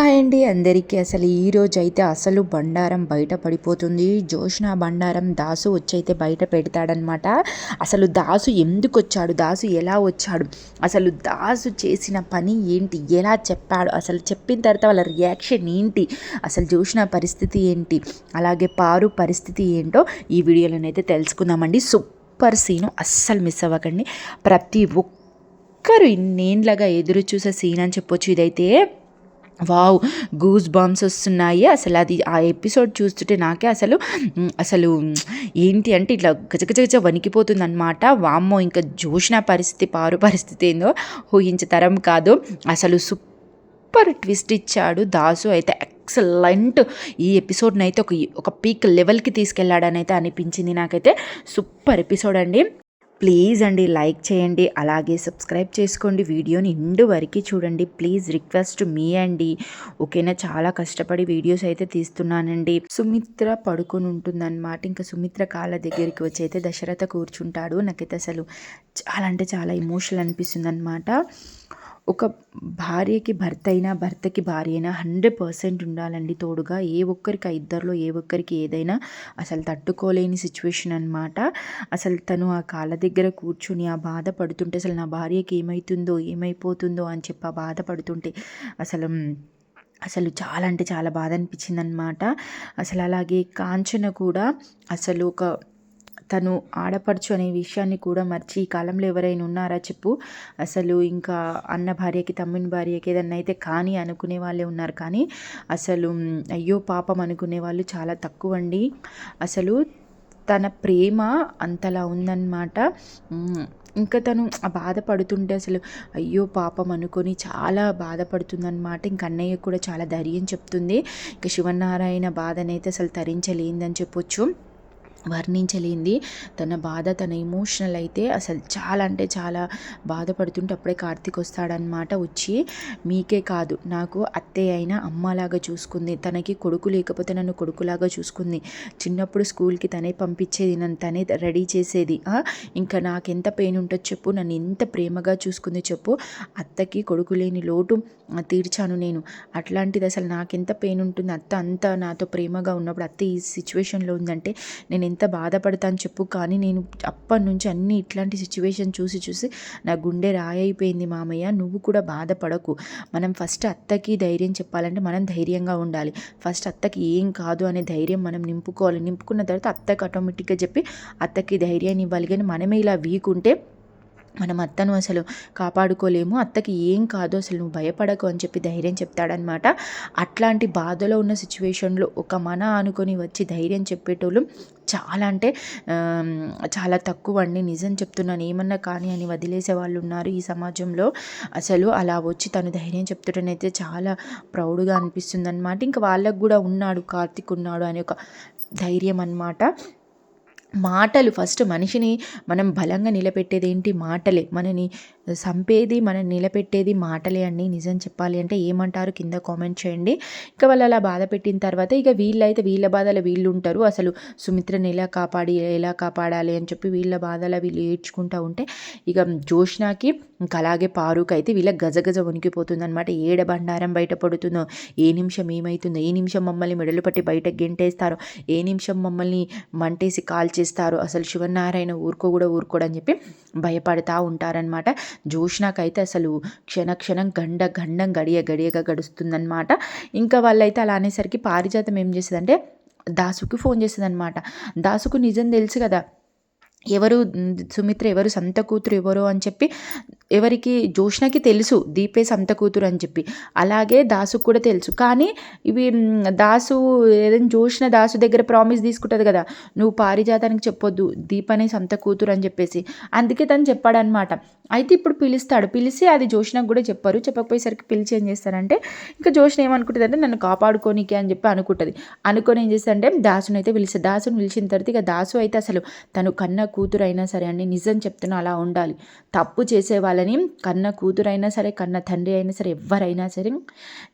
Hi అండి అందరికీ అసలు ఈరోజు అయితే అసలు బండారం బయట పడిపోతుంది. జోష్న బండారం దాసు వచ్చైతే బయట పెడతాడనమాట. అసలు దాసు ఎందుకు వచ్చాడు దాసు ఎలా వచ్చాడు? అసలు దాసు చేసిన పని ఏంటి? ఎలా చెప్పాడు? అసలు చెప్పిన తర్వాత వాళ్ళ రియాక్షన్ ఏంటి? అసలు జోష్న పరిస్థితి ఏంటి? అలాగే పారు పరిస్థితి ఏంటో ఈ వీడియోలోనైతే తెలుసుకుందామండి. సూపర్ సీను అస్సలు మిస్ అవ్వకండి. ప్రతి ఒక్కరు ఇన్నేళ్ళగా ఎదురు చూసే సీన్ అని చెప్పొచ్చు ఇదైతే. వావ్ గూస్ బాంబ్స్ వస్తున్నాయి. అసలు అది ఆ ఎపిసోడ్ చూస్తుంటే నాకే అసలు అసలు ఏంటి అంటే ఇట్లా గజగజగజ వణికిపోతుంది అనమాట వామ్మో ఇంకా జోషిన పరిస్థితి పారు పరిస్థితి ఏందో ఊహించతరం కాదు. అసలు సూపర్ ట్విస్ట్ ఇచ్చాడు దాసు. అయితే ఎక్సలెంట్ ఈ ఎపిసోడ్ని అయితే ఒక ఒక పీక్ లెవెల్కి తీసుకెళ్ళాడని అయితే అనిపించింది నాకైతే. సూపర్ ఎపిసోడ్ అండి. ప్లీజ్ అండి లైక్ చేయండి అలాగే సబ్స్క్రైబ్ చేసుకోండి. వీడియోని ఇండు వరకు చూడండి. ప్లీజ్ రిక్వెస్ట్ మీ అండి. ఓకేనా? చాలా కష్టపడి వీడియోస్ అయితే తీస్తున్నానండి. సుమిత్ర పడుకొని ఉంటుందన్నమాట. ఇంకా సుమిత్ర కాళ్ళ దగ్గరికి వచ్చి అయితే దశరథ కూర్చుంటాడు. నాకైతే అసలు చాలా అంటే చాలా ఎమోషనల్ అనిపిస్తుంది అనమాట ఒక భార్యకి భర్త అయినా భర్తకి భార్య అయినా హండ్రెడ్ పర్సెంట్ ఉండాలండి తోడుగా. ఏ ఒక్కరికి ఆ ఇద్దరిలో ఏ ఒక్కరికి ఏదైనా అసలు తట్టుకోలేని సిచ్యువేషన్ అనమాట అసలు తను ఆ కాళ్ళ దగ్గర కూర్చుని ఆ బాధపడుతుంటే అసలు నా భార్యకి ఏమవుతుందో ఏమైపోతుందో అని చెప్పి ఆ బాధపడుతుంటే అసలు అసలు చాలా అంటే చాలా బాధ అనిపించింది అనమాట అసలు అలాగే కాంచన కూడా అసలు ఒక తను ఆడపడుచు అనే విషయాన్ని కూడా మర్చి ఈ కాలంలో ఎవరైనా ఉన్నారా చెప్పు. అసలు ఇంకా అన్న భార్యకి తమ్ముని భార్యకి ఏదన్నా అయితే కానీ అనుకునే వాళ్ళే ఉన్నారు. కానీ అసలు అయ్యో పాపం అనుకునే వాళ్ళు చాలా తక్కువ అండి అసలు తన ప్రేమ అంతలా ఉందన్నమాట. ఇంకా తను బాధపడుతుంటే అసలు అయ్యో పాపం అనుకొని చాలా బాధపడుతుందన్నమాట. ఇంక అన్నయ్య కూడా చాలా ధైర్యం చెప్తుంది. ఇంకా శివనారాయణ బాధనైతే అసలు తరించలేదని చెప్పొచ్చు. వర్ణించలేంది. తన బాధ తన ఎమోషనల్ అయితే అసలు చాలా అంటే చాలా బాధపడుతుంటే అప్పుడే కార్తీక్ వస్తాడనమాట వచ్చి. మీకే కాదు నాకు అత్తయ్య అయినా అమ్మలాగా చూసుకుంది. తనకి కొడుకు లేకపోతే నన్ను కొడుకులాగా చూసుకుంది. చిన్నప్పుడు స్కూల్కి తనే పంపించేది నన్ను తనే రెడీ చేసేది. ఇంకా నాకెంత పెయిన్ ఉంటుందో చెప్పు నన్ను ఎంత ప్రేమగా చూసుకుంది చెప్పు. అత్తకి కొడుకు లేని లోటు తీర్చాను నేను. అట్లాంటిది అసలు నాకెంత పెయిన్ ఉంటుంది? అత్త అంత నాతో ప్రేమగా ఉన్నప్పుడు అత్త ఈ సిచ్యువేషన్లో ఉందంటే నేను ఎంత బాధపడతాను చెప్పు. కానీ నేను అప్పటి నుంచి అన్ని ఇట్లాంటి సిచ్యువేషన్ చూసి చూసి నా గుండె రాయైపోయింది మామయ్య. నువ్వు కూడా బాధపడకు. మనం ఫస్ట్ అత్తకి ధైర్యం చెప్పాలంటే మనం ధైర్యంగా ఉండాలి. ఫస్ట్ అత్తకి ఏం కాదు అనే ధైర్యం మనం నింపుకోవాలి. నింపుకున్న తర్వాత అత్తకి ఆటోమేటిక్గా చెప్పి అత్తకి ధైర్యాన్ని ఇవ్వాలి. కానీ మనమే ఇలా వీక్ ఉంటే మనం అత్తను అసలు కాపాడుకోలేము అత్తకి ఏం కాదు అసలు నువ్వు భయపడకు అని చెప్పి ధైర్యం చెప్తాడనమాట అట్లాంటి బాధలో ఉన్న సిచ్యువేషన్లో ఒక మన అనుకొని వచ్చి ధైర్యం చెప్పేటోళ్ళు చాలా అంటే చాలా తక్కువ అండి నిజం చెప్తున్నాను ఏమన్నా కానీ అని వదిలేసే వాళ్ళు ఉన్నారు ఈ సమాజంలో. అసలు అలా వచ్చి తను ధైర్యం చెప్తుంటేనైతే చాలా ప్రౌడ్గా అనిపిస్తుంది అనమాట ఇంకా వాళ్ళకు కూడా ఉన్నాడు కార్తిక్ ఉన్నాడు అనే ఒక ధైర్యం అనమాట మాటలు. ఫస్ట్ మనిషిని మనం బలంగా నిలబెట్టేది ఏంటి? మాటలే. మనని చంపేది మనం నిలబెట్టేది మాటలే అండి. నిజం చెప్పాలి అంటే ఏమంటారు? కింద కామెంట్ చేయండి. ఇంకా వాళ్ళు అలా బాధ పెట్టిన తర్వాత ఇక వీళ్ళైతే వీళ్ళ బాధలు వీళ్ళు ఉంటారు. అసలు సుమిత్రని ఎలా కాపాడి ఎలా కాపాడాలి అని చెప్పి వీళ్ళ బాధల వీళ్ళు ఏడ్చుకుంటూ ఉంటే ఇక జోష్నాకి ఇంకా అలాగే పారుకు అయితే వీళ్ళ గజగజ వణికిపోతుంది అనమాట ఏడ బండారం బయట పడుతుందో ఏ నిమిషం ఏమవుతుందో ఏ నిమిషం మమ్మల్ని మెడలు పట్టి బయట గెంటేస్తారో ఏ నిమిషం మమ్మల్ని మంటేసి కాల్చి చేస్తారు అసలు శివనారాయణ ఊరుకో కూడా ఊరుకోడని చెప్పి భయపడతా ఉంటారనమాట జోష్నాకైతే అసలు క్షణ క్షణం గండ గండం గడియ గడియగా గడుస్తుందనమాట ఇంకా వాళ్ళైతే అలా అనేసరికి పారిజాతం ఏం చేస్తుందంటే దాసుకి ఫోన్ చేస్తుంది అనమాట దాసుకు నిజం తెలుసు కదా ఎవరు సుమిత్ర ఎవరు సంత కూతురు ఎవరు అని చెప్పి ఎవరికి జోష్నకి తెలుసు దీపే సంత కూతురు అని చెప్పి. అలాగే దాసుకు కూడా తెలుసు. కానీ ఇవి దాసు ఏదైనా జోష్న దాసు దగ్గర ప్రామిస్ తీసుకుంటుంది కదా. నువ్వు పారిజాతానికి చెప్పొద్దు దీపనే సంత కూతురు అని చెప్పేసి. అందుకే తను చెప్పాడనమాట అయితే ఇప్పుడు పిలుస్తాడు. పిలిచి అది జోష్నకు కూడా చెప్పారు. చెప్పకపోయేసరికి పిలిచి ఏం చేస్తారంటే ఇంకా జోష్న ఏమనుకుంటుంది అంటే నన్ను కాపాడుకోనికే అని చెప్పి అనుకుంటుంది. అనుకొని ఏం చేస్తారంటే దాసుని అయితే పిలిస్తే దాసుని పిలిచిన తర్వాత ఇక దాసు అయితే అసలు తను కన్న కూతురు అయినా సరే అండి నిజం చెప్తున్నా అలా ఉండాలి. తప్పు చేసే వాళ్ళని కన్న కూతురైనా సరే కన్న తండ్రి అయినా సరే ఎవరైనా సరే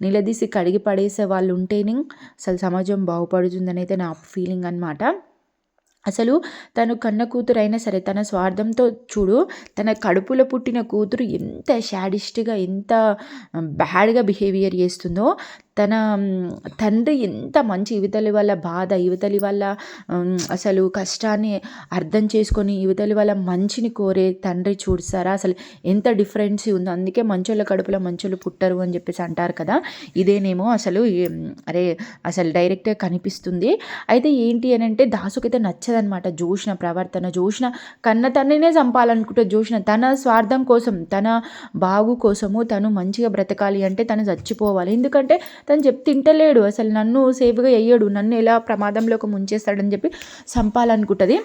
నిలదీసి కడిగి పడేసే వాళ్ళు ఉంటేనే అసలు సమాజం బాగుపడుతుందని అయితే నా ఫీలింగ్ అనమాట అసలు తను కన్న కూతురు అయినా సరే తన స్వార్థంతో చూడు తన కడుపులో పుట్టిన కూతురు ఎంత షాడిస్ట్గా ఎంత బ్యాడ్గా బిహేవియర్ చేస్తుందో తన తండ్రి ఎంత మంచి యువతలి వాళ్ళ బాధ యువతలి వాళ్ళ అసలు కష్టాన్ని అర్థం చేసుకొని యువతలి వాళ్ళ మంచిని కోరే తండ్రి చూస్తారా అసలు ఎంత డిఫరెన్స్ ఉందో. అందుకే మంచోళ్ళ కడుపులో మంచోళ్ళు పుట్టరు అని చెప్పేసి అంటారు కదా. ఇదేనేమో అసలు అరే అసలు డైరెక్ట్గా కనిపిస్తుంది. అయితే ఏంటి అని అంటే దాసుకైతే నచ్చదనమాట జోష్న ప్రవర్తన. జోష్న కన్న తననే చంపాలనుకుంటే జోష్న తన స్వార్థం కోసం తన బాగు కోసము తను మంచిగా బ్రతకాలి అంటే తను చచ్చిపోవాలి. ఎందుకంటే తను చెప్తే తింటలేడు. అసలు నన్ను సేఫ్గా వేయడు నన్ను ఎలా ప్రమాదంలోకి ముంచేస్తాడని చెప్పి చంపాలనుకుంటుంది.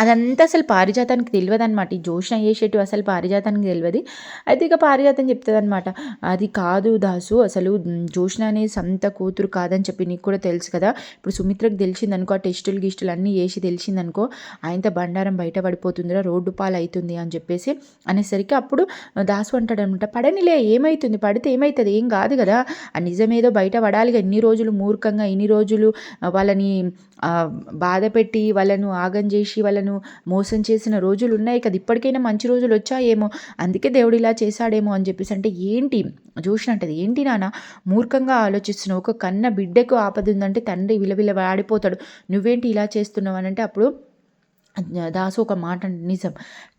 అదంతా అసలు పారిజాతానికి తెలియదు అనమాట ఈ జోష్ణ చేసేటివి అసలు పారిజాతానికి తెలియదు అయితే ఇక పారిజాతం చెప్తుంది అనమాట అది కాదు దాసు అసలు జోష్ణ అనే సంత కూతురు కాదని చెప్పి నీకు కూడా తెలుసు కదా. ఇప్పుడు సుమిత్రకు తెలిసిందనుకో ఆ టెస్టులు గిస్టులు అన్నీ వేసి తెలిసిందనుకో ఆయనతో బండారం బయట పడిపోతుందిరా రోడ్డు పాలు అవుతుంది అని చెప్పేసి అనేసరికి అప్పుడు దాసు అంటాడనమాట పడనిలే ఏమవుతుంది పడితే ఏమవుతుంది ఏం కాదు కదా. ఆ నిజమేదో బయట పడాలిగా ఎన్ని రోజులు మూర్ఖంగా ఇన్ని రోజులు వాళ్ళని బాధ పెట్టి వాళ్ళను ఆగం చేసి వాళ్ళని మోసం చేసిన రోజులు ఉన్నాయి కదా ఇప్పటికైనా మంచి రోజులు వచ్చాయేమో అందుకే దేవుడు ఇలా చేశాడేమో అని చెప్పేసి అంటే ఏంటి? చూసినట్టది ఏంటి నాన్న? మూర్ఖంగా ఆలోచిస్తున్నావు ఒక కన్న బిడ్డకు ఆపద ఉందంటే తండ్రి విలవిల వాడిపోతాడు. నువ్వేంటి ఇలా చేస్తున్నావు? అని అంటే అప్పుడు దాసు ఒక మాట నిజం.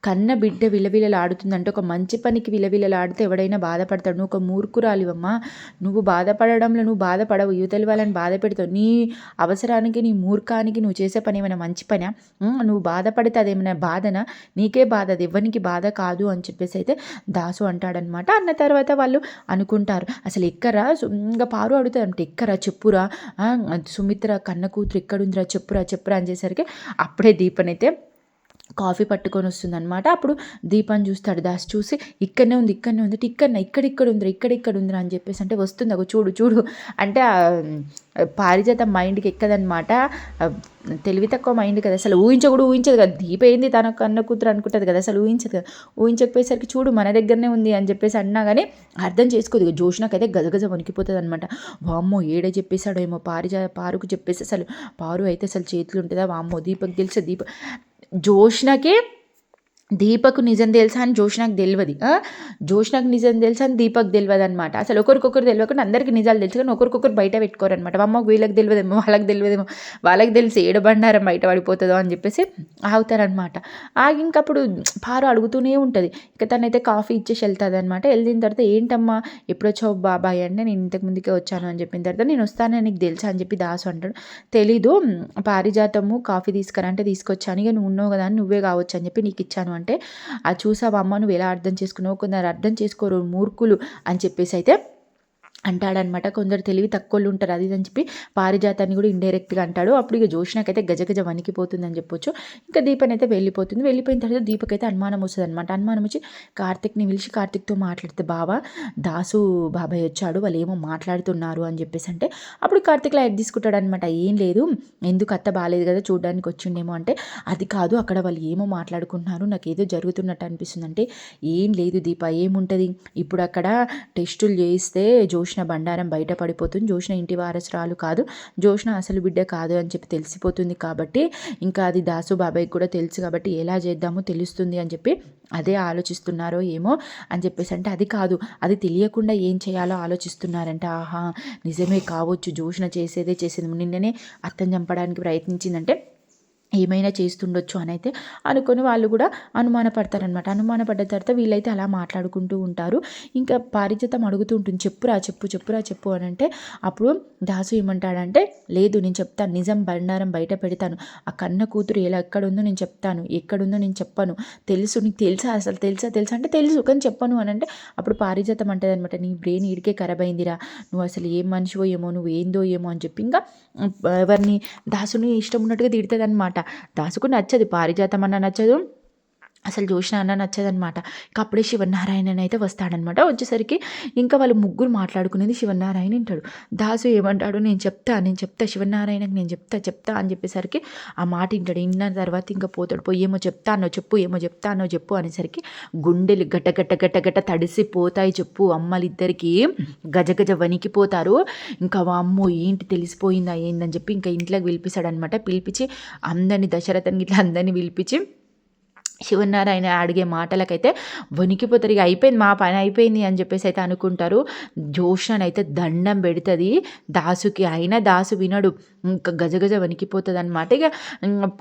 కన్న బిడ్డ విలవిలలాడుతుందంటే ఒక మంచి పనికి విలవిలలాడితే ఎవడైనా బాధపడతాడు. నువ్వు ఒక మూర్ఖురాలివమ్మా. నువ్వు బాధపడడంలో నువ్వు బాధపడవు. యువతల వాళ్ళని బాధ పెడతావు. నీ అవసరానికి నీ మూర్ఖానికి నువ్వు చేసే పని ఏమైనా మంచి పనా? నువ్వు బాధపడితే అదేమైనా బాధనా? నీకే బాధ అది. ఎవరికి బాధ కాదు అని చెప్పేసి అయితే దాసు అంటాడనమాట అన్న తర్వాత వాళ్ళు అనుకుంటారు. అసలు ఎక్కరా? ఇంకా పారు అడుగుతారంటే ఎక్కరా? చెప్పురా? సుమిత్ర కన్న కూతురు ఎక్కడుందిరా? చెప్పురా? చెప్పురా అని చేసరికి అప్పుడే దీపనైతే కాఫీ పట్టుకొని వస్తుందనమాట అప్పుడు దీపాన్ని చూస్తాడు దాస్ చూసి ఇక్కడనే ఉంది ఇక్కడనే ఉంది ఇక్కడనే ఇక్కడ ఉందిరా ఇక్కడిక్కడ ఉందిరా అని చెప్పేసి అంటే వస్తుంది. ఒక చూడు చూడు. అంటే పారిజాత మైండ్కి ఎక్కదనమాట తెలివి తక్కువ మైండ్ కదా. అసలు ఊహించకూడదు ఊహించదు కదా. దీప ఏంది తన కన్న కూతురు అనుకుంటుంది కదా. అసలు ఊహించదు కదా. ఊహించకపోయేసరికి చూడు మన దగ్గరనే ఉంది అని చెప్పేసి అన్నా కానీ అర్థం చేసుకోదు. జోష్నకైతే గజగజ వణికిపోతుంది అనమాట వామ్మో ఏడే చెప్పేశాడో ఏమో పారిజా పారుకు చెప్పేసి అసలు పారు అయితే అసలు చేతులు ఉంటుందా? వామ్మో దీపక్ తెలిసే దీప? జోష్నకే దీపక్ నిజం తెలుసా అని జోష్నాకు తెలియదు జోష్నాకు నిజం తెలుసా అని దీపక్ తెలియదు అనమాట అసలు ఒకరికొకరు తెలియకుండా అందరికీ నిజాలు తెలుసు కానీ ఒకరికొకరు బయట పెట్టుకోరనమాట అమ్మకు వీళ్ళకి తెలియదేమో వాళ్ళకి తెలియదేమో వాళ్ళకి తెలిసి ఏడబండారం బయట పడిపోతుందో అని చెప్పేసి ఆగుతారనమాట ఆగి ఇంకప్పుడు పారు అడుగుతూనే ఉంటుంది. ఇక తనైతే కాఫీ ఇచ్చేసి వెళ్తుంది అనమాట వెళ్ళిన తర్వాత ఏంటమ్మా ఎప్పుడు వచ్చావు బాబాయ్ అంటే నేను ఇంతకు ముందుకే వచ్చాను అని చెప్పిన తర్వాత నేను వస్తానని నీకు తెలుసా? అని చెప్పి దాసు అంటాడు. తెలీదు పారిజాతము కాఫీ తీసుకురా అంటే తీసుకొచ్చాను. ఇక నువ్వు ఉన్నావు కదా నువ్వే కావచ్చు అని చెప్పి నీకు ఇచ్చాను అంటే అది చూసావా అమ్మ నువ్వు ఎలా అర్థం చేసుకున్నావు కొందరు అర్థం చేసుకోరు మూర్ఖులు అని చెప్పేసి అయితే అంటాడనమాట. కొందరు తెలివి తక్కువలు ఉంటారు. అది అని చెప్పి పారిజాతాన్ని కూడా ఇండైరెక్ట్గా అంటాడు. అప్పుడు ఇక జోష్నకైతే గజగజ వణికిపోతుందని చెప్పొచ్చు. ఇంకా దీపన్ అయితే వెళ్ళిపోతుంది. వెళ్ళిపోయిన తర్వాత దీపక్ అయితే అనుమానం వస్తుంది అనమాట అనుమానం వచ్చి కార్తిక్ని పిలిచి కార్తిక్తో మాట్లాడితే బాబా దాసు బాబాయ్ వచ్చాడు. వాళ్ళు ఏమో మాట్లాడుతున్నారు అని చెప్పేసి అంటే అప్పుడు కార్తిక్ లైట్ తీసుకుంటాడు అనమాట ఏం లేదు. ఎందుకు అత్త బాగాలేదు కదా చూడడానికి వచ్చిండేమో అంటే అది కాదు. అక్కడ వాళ్ళు ఏమో మాట్లాడుకుంటున్నారు. నాకు ఏదో జరుగుతున్నట్టు అనిపిస్తుంది. అంటే ఏం లేదు దీప. ఏముంటుంది? ఇప్పుడు అక్కడ టెస్టులు చేస్తే జోష్ జోష్న బండారం బయటపడిపోతుంది జోష్న ఇంటి వారసురాలు కాదు. జోష్న అసలు బిడ్డ కాదు అని చెప్పి తెలిసిపోతుంది కాబట్టి ఇంకా అది దాసు బాబాయ్కి కూడా తెలుసు కాబట్టి ఎలా చేద్దామో తెలుస్తుంది అని చెప్పి అదే ఆలోచిస్తున్నారో ఏమో అని చెప్పేసి అంటే అది కాదు. అది తెలియకుండా ఏం చేయాలో ఆలోచిస్తున్నారంటే. ఆహా నిజమే కావచ్చు. జోష్న చేసేదే చేసేది. నిన్ననే అర్థం చంపడానికి ప్రయత్నించిందంటే ఏమైనా చేస్తుండొచ్చు అని అయితే అనుకొని వాళ్ళు కూడా అనుమానపడతారనమాట అనుమానపడ్డ తర్వాత వీళ్ళైతే అలా మాట్లాడుకుంటూ ఉంటారు. ఇంకా పారిజాతం అడుగుతూ ఉంటుంది. చెప్పురా చెప్పు చెప్పురా చెప్పు అని అంటే అప్పుడు దాసు ఏమంటాడంటే లేదు నేను చెప్తాను. నిజం బండారం బయట పెడతాను. ఆ కన్న కూతురు ఎలా ఎక్కడుందో నేను చెప్తాను. ఎక్కడుందో నేను చెప్పను. తెలుసు నీకు తెలుసా? అసలు తెలుసా? తెలుసా? అంటే తెలుసు కానీ చెప్పను అని అంటే అప్పుడు పారిజాతం అంటదనమాట నీ బ్రెయిన్ ఇడికే ఖరాబ్ అయిందిరా. నువ్వు అసలు ఏం మనిషివో ఏమో నువ్వు ఏందో ఏమో అని చెప్పి. ఇంకా ఎవరిని దాసుని ఇష్టం ఉన్నట్టుగా తిడుతుంది అనమాట దాసుకు నచ్చదు పారిజాతం అన్న నచ్చదు. అసలు జోష్న అన్న నచ్చదనమాట. ఇంకా అప్పుడే శివనారాయణ అయితే వస్తాడనమాట. వచ్చేసరికి ఇంకా వాళ్ళు ముగ్గురు మాట్లాడుకునేది శివనారాయణ వింటాడు. దాసు ఏమంటాడు? నేను చెప్తా నేను చెప్తా శివనారాయణకి నేను చెప్తా చెప్తా అని చెప్పేసరికి ఆ మాట వింటాడు. విన్న తర్వాత ఇంకా పోతాడు. పోయి ఏమో చెప్తానో చెప్పు ఏమో చెప్తానో చెప్పు అనేసరికి గుండెలు గట్ట గట్ట గట్ట గట్ట తడిసిపోతాయి చెప్పు. అమ్మలిద్దరికి గజ గజ వణికిపోతారు. ఇంకా అమ్మో ఏంటి తెలిసిపోయిందా ఏందని చెప్పి ఇంకా ఇంట్లోకి పిలిపిస్తాడనమాట. పిలిపించి అందరినీ దశరథని ఇట్లా అందరినీ పిలిపించి శివనారాయణ అడిగే మాటలకైతే వణికిపోతారు ఇక అయిపోయింది మా పని అయిపోయింది అని చెప్పేసి అయితే అనుకుంటారు. జోషన్ అయితే దండం పెడుతుంది. దాసుకి అయినా దాసు వినడు. ఇంకా గజగజ వణికిపోతుంది అనమాట ఇక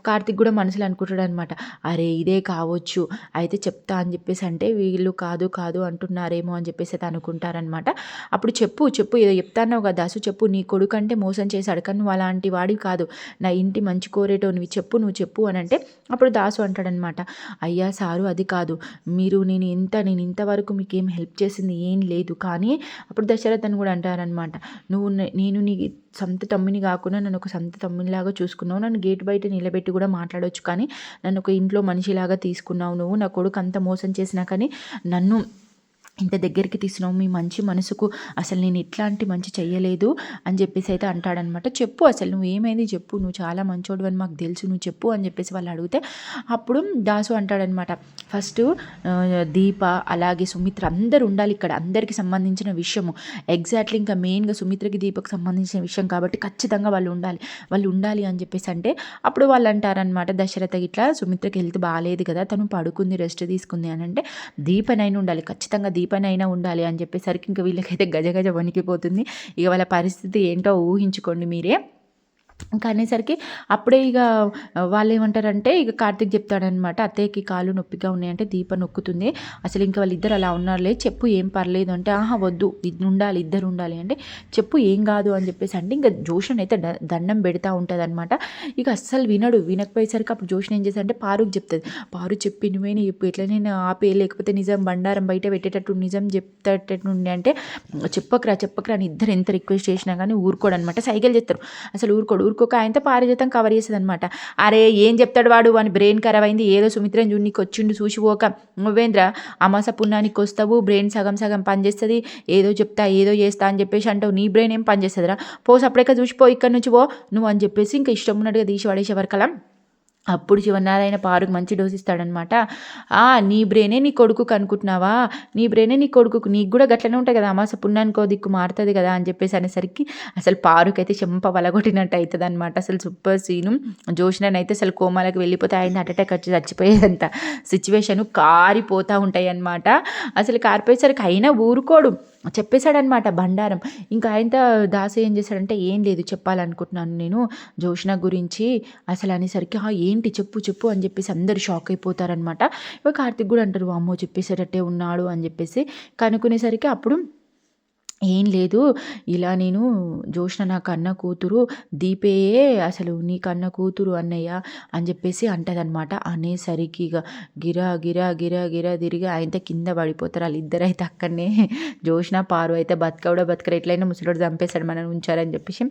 కార్తిక్ కూడా మనసులో అనుకుంటాడు అనమాట అరే ఇదే కావచ్చు. అయితే చెప్తా అని చెప్పేసి అంటే వీళ్ళు కాదు కాదు అంటున్నారేమో అని చెప్పేసి అయితే అనుకుంటారనమాట అప్పుడు చెప్పు చెప్పు ఏదో చెప్తాన్నావు కదా దాసు చెప్పు నీ కొడుకు అంటే మోసం చేశాడు కానీ నువ్వు అలాంటి వాడివి కాదు. నా ఇంటి మంచి కోరేటో నువ్వు చెప్పు నువ్వు చెప్పు అని అంటే అప్పుడు దాసు అంటాడనమాట అయ్యా సారు అది కాదు. మీరు నేను ఇంత నేను ఇంతవరకు మీకు ఏం హెల్ప్ చేసింది ఏం లేదు. కానీ అప్పుడు దశరథ్ అని కూడా అంటారనమాట నువ్వు నేను నీ సొంత తమ్మిని కాకుండా నన్ను ఒక సంత తమ్మునిలాగా చూసుకున్నావు. నన్ను గేట్ బయట నిలబెట్టి కూడా మాట్లాడవచ్చు కానీ నన్ను ఒక ఇంట్లో మనిషిలాగా తీసుకున్నావు నువ్వు. నా కొడుకు అంత మోసం చేసినా కానీ నన్ను ఇంత దగ్గరికి తీసినావు మీ మంచి మనసుకు అసలు నేను ఇట్లాంటి మంచి చెయ్యలేదు అని చెప్పేసి అయితే అంటాడనమాట. చెప్పు అసలు నువ్వు ఏమైంది చెప్పు నువ్వు చాలా మంచోడు అని మాకు తెలుసు నువ్వు చెప్పు అని చెప్పేసి వాళ్ళు అడిగితే అప్పుడు దాసు అంటాడనమాట. ఫస్ట్ దీప అలాగే సుమిత్ర అందరు ఉండాలి ఇక్కడ అందరికి సంబంధించిన విషయము. ఎగ్జాక్ట్లీ ఇంకా మెయిన్గా సుమిత్రకి దీపకు సంబంధించిన విషయం కాబట్టి ఖచ్చితంగా వాళ్ళు ఉండాలి. వాళ్ళు ఉండాలి అని చెప్పేసి అంటే అప్పుడు వాళ్ళు అంటారనమాట దశరథ ఇట్లా సుమిత్రకి హెల్త్ బాగాలేదు కదా తను పడుకుంది రెస్ట్ తీసుకుంది అని అంటే దీపనైనా ఉండాలి ఖచ్చితంగా దీప పని అయినా ఉండాలి అని చెప్పేసరికి ఇంకా వీళ్ళకైతే గజ గజ వణికిపోతుంది. ఇక వాళ్ళ పరిస్థితి ఏంటో ఊహించుకోండి మీరే. ఇంకా అనేసరికి అప్పుడే ఇక వాళ్ళు ఏమంటారంటే ఇక కార్తిక్ చెప్తాడనమాట అత్తయ్యకి కాలు నొప్పిగా ఉన్నాయంటే దీప నొక్కుతుంది. అసలు ఇంకా వాళ్ళిద్దరు అలా ఉన్నారులే చెప్పు ఏం పర్లేదు. అంటే ఆహా వద్దు ఉండాలి ఇద్దరు ఉండాలి. అంటే చెప్పు ఏం కాదు అని చెప్పేసి అంటే ఇంకా జోషన్ అయితే దండం పెడతా ఉంటుంది అనమాట ఇక అస్సలు వినడు వినకపోయేసరికి అప్పుడు జోషన్ ఏం చేశాడంటే పారుకు చెప్తుంది. పారు చెప్పి నువ్వేనే చెప్పు ఎట్లా నేను ఆపే లేకపోతే నిజం బండారం బయట పెట్టేటట్టు నిజం చెప్తేటట్టు అంటే చెప్పకరా చెప్పకరా అని ఇద్దరు ఎంత రిక్వెస్ట్ చేసినా కానీ ఊరుకోడు అనమాట సైకిల్ చేస్తారు. అసలు ఊరుకోడు ఊరుకోక ఆయనతో పారిజాతం కవర్ చేసేది అనమాట అరే ఏం చెప్తాడు వాడు? అని బ్రెయిన్ ఖరాబ్ అయింది. ఏదో సుమిత్రం జున్నికి వచ్చిండు చూసిపోక నువ్వేంద్ర అమాస పుణ్యానికి వస్తావు బ్రెయిన్ సగం సగం పనిచేస్తుంది ఏదో చెప్తా ఏదో చేస్తా అని చెప్పేసి అంటావు. నీ బ్రెయిన్ ఏం పనిచేస్తుందిరా పోస్ సపరేట్గా చూసిపో ఇక్కడ నుంచి పో. నువ్వు అని చెప్పేసి ఇంకా ఇష్టం ఉన్నట్టుగా తీసి పడేసే వరకలా అప్పుడు శివనారాయణ పారుకు మంచి డోస్ ఇస్తాడనమాట నీ బ్రెయినే నీ కొడుకు అనుకుంటున్నావా? నీ బ్రెయినే నీ కొడుకు నీకు కూడా గట్లనే ఉంటాయి కదా అమాస పుణ్యానికో దిక్కు మారుతుంది కదా అని చెప్పేసి అనేసరికి అసలు పారుకు అయితే చెంప వలగొట్టినట్టు అవుతుంది అనమాట అసలు సూపర్ సీను. జోషినని అయితే అసలు కోమాలకు వెళ్ళిపోతే ఆయన అటాక్ వచ్చి చచ్చిపోయేదంత సిచ్యువేషన్ కారిపోతూ ఉంటాయి అనమాట అసలు కారిపోయేసరికి అయినా ఊరుకోడు. చెప్పేశాడనమాట బండారం. ఇంకా ఆయనతో దాసు ఏం చేశాడంటే ఏం లేదు చెప్పాలనుకుంటున్నాను నేను జోష్న గురించి. అసలు అనేసరికి ఏంటి? చెప్పు చెప్పు అని చెప్పేసి అందరు షాక్ అయిపోతారనమాట ఇక కార్తిక్ కూడా అంటారు అమ్మో చెప్పేసేటట్టే ఉన్నాడు అని చెప్పేసి కనుక్కునేసరికి అప్పుడు ఏం లేదు. ఇలా నేను జోష్న నా కన్న కూతురు దీపేయే అసలు నీ కన్న కూతురు అన్నయ్య అని చెప్పేసి అంటదనమాట అనేసరికి ఇక గిరా గిరా గిరా గిరా తిరిగి ఆయనతో కింద పడిపోతారు. వాళ్ళు అయితే అక్కడనే జోష్న పారు అయితే బతకవడ బతకరు ఎట్లయినా ముసలోడు చంపేశాడు మనం ఉంచారని చెప్పేసి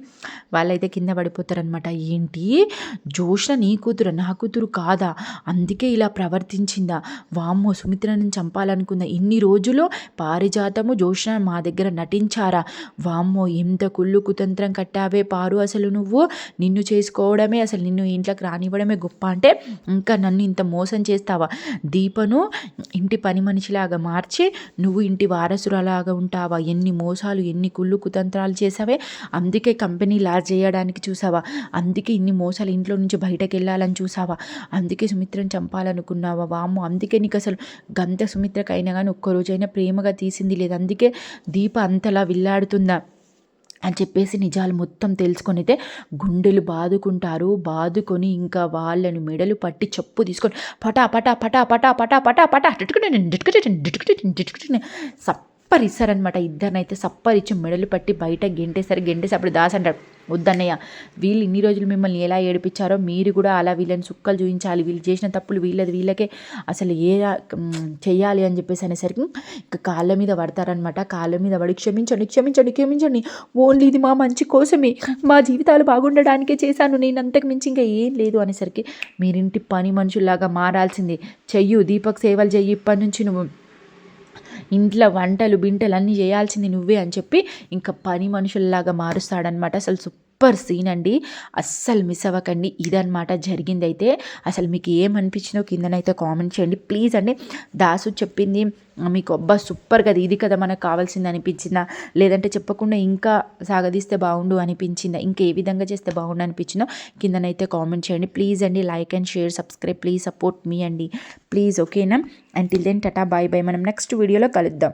వాళ్ళైతే కింద పడిపోతారనమాట ఏంటి? జోష్న నీ కూతురు? నా కూతురు కాదా? అందుకే ఇలా ప్రవర్తించిందా? వామ్మో సుమిత్రని చంపాలనుకుందా? ఇన్ని రోజులు పారిజాతము జోష్న మా దగ్గర నటించి నటించారా వామ్మో ఎంత కుళ్ళు కుతంత్రం కట్టావే పారు అసలు నువ్వు. నిన్ను చేసుకోవడమే అసలు నిన్ను ఇంట్లోకి రానివ్వడమే గొప్ప అంటే ఇంకా నన్ను ఇంత మోసం చేస్తావా? దీపను ఇంటి పని మనిషిలాగా మార్చి నువ్వు ఇంటి వారసురాలాగా ఉంటావా? ఎన్ని మోసాలు ఎన్ని కుళ్ళు కుతంత్రాలు చేసావే అందుకే కంపెనీ లాజ్ చేయడానికి చూసావా అందుకే ఇన్ని మోసాలు ఇంట్లో నుంచి బయటకు వెళ్ళాలని చూసావా అందుకే సుమిత్రను చంపాలనుకున్నావా? వామ్మో అందుకే నీకు అసలు గంత సుమిత్రకైనా కానీ ఒక్కరోజైనా ప్రేమగా తీసింది లేదు. అందుకే దీప అంత ఎంతలా విల్లాడుతుందా? అని చెప్పేసి నిజాలు మొత్తం తెలుసుకొనితే గుండెలు బాదుకుంటారు. బాదుకొని ఇంకా వాళ్ళని మెడలు పట్టి చెప్పు తీసుకొని పటా పటా పటా పటా పటా పటా పటా సప్ సప్పర్ ఇస్తారనమాట ఇద్దరినైతే సప్పర్ మెడలు పట్టి బయట గెంటేసరి గెంటేసి అప్పుడు దాస్ అంటాడు వద్దన్నయ్య వీళ్ళు ఇన్ని రోజులు మిమ్మల్ని ఎలా ఏడిపించారో మీరు కూడా అలా వీళ్ళని సుక్కలు చూపించాలి వీళ్ళు చేసిన తప్పులు వీళ్ళది వీళ్ళకే అసలు ఏ చెయ్యాలి అని చెప్పేసి అనేసరికి ఇంకా కాళ్ళ మీద పడతారనమాట కాళ్ళ మీద పడి క్షమించండి క్షమించండి క్షమించండి. ఓన్లీ ఇది మా మంచి కోసమే. మా జీవితాలు బాగుండడానికే చేశాను. నేను అంతకు మించి ఇంకా ఏం లేదు అనేసరికి మీరింటి పని మనుషుల్లాగా మారాల్సింది. చెయ్యు దీపక్ సేవలు చెయ్యి. ఇప్పటి నుంచి నువ్వు ఇంట్లో వంటలు బింటలు అన్నీ చేయాల్సింది నువ్వే అని చెప్పి ఇంకా పని మనుషుల్లాగా మారుస్తాడనమాట అసలు సూపర్ సీన్ అండి. అస్సలు మిస్ అవ్వకండి. ఇదనమాట జరిగింది అయితే అసలు మీకు ఏమనిపించిందో కిందనైతే కామెంట్ చేయండి. ప్లీజ్ అండి దాసు చెప్పింది మీకు అబ్బా సూపర్ కదా ఇది కదా మనకు కావాల్సింది అనిపించిందా? లేదంటే చెప్పకుండా ఇంకా సాగదీస్తే బాగుండు అనిపించిందా? ఇంకా ఏ విధంగా చేస్తే బాగుండు అనిపించిందో కిందనైతే కామెంట్ చేయండి. ప్లీజ్ అండి like and share subscribe please support మీ అండి. ప్లీజ్ ఓకేనా? And till then tata bye bye. మనం నెక్స్ట్ వీడియోలో కలుద్దాం.